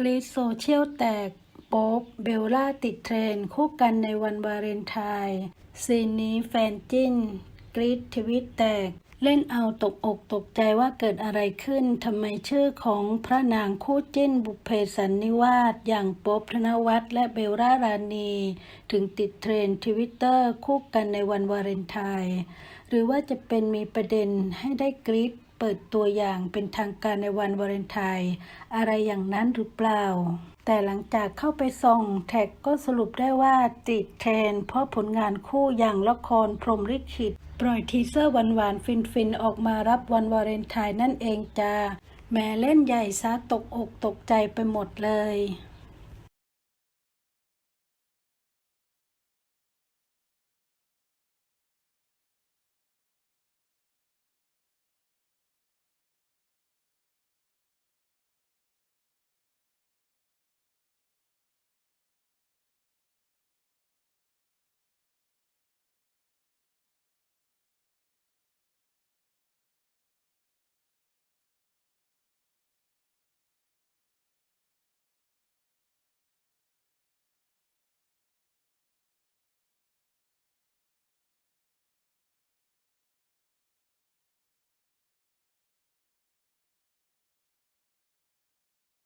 กรีดโซเชียลแตกโป๊บเบลล่าติดเทรน คู่กันในวันวาเลนไทน์ซีนนี้แฟนจิ้น กรีดทวิตแตก เล่นเอาตกอกตกใจว่าเกิดอะไรขึ้นทำไมชื่อของพระนางคู่จิ้นบุพเพสันนิวาสอย่างโป๊บธนวัฒน์และเบลล่ารานีถึงติดเทรนทวิตเตอร์คู่กันในวันวาเลนไทน์หรือว่าจะเป็นมีประเด็นให้ได้กรีด เปิดตัวอย่างเป็นทางการในวันวาเลนไทน์อะไรอย่างนั้นหรือเปล่า แต่หลังจากเข้าไปส่องแท็กก็สรุปได้ว่าติดเทรนเพราะผลงานคู่อย่างละครพรมลิขิต ปล่อยทีเซอร์หวานๆ ฟินๆ ออกมารับวันวาเลนไทน์นั่นเองจ้าแหม่เล่นใหญ่ซะตกอกตกใจไปหมดเลย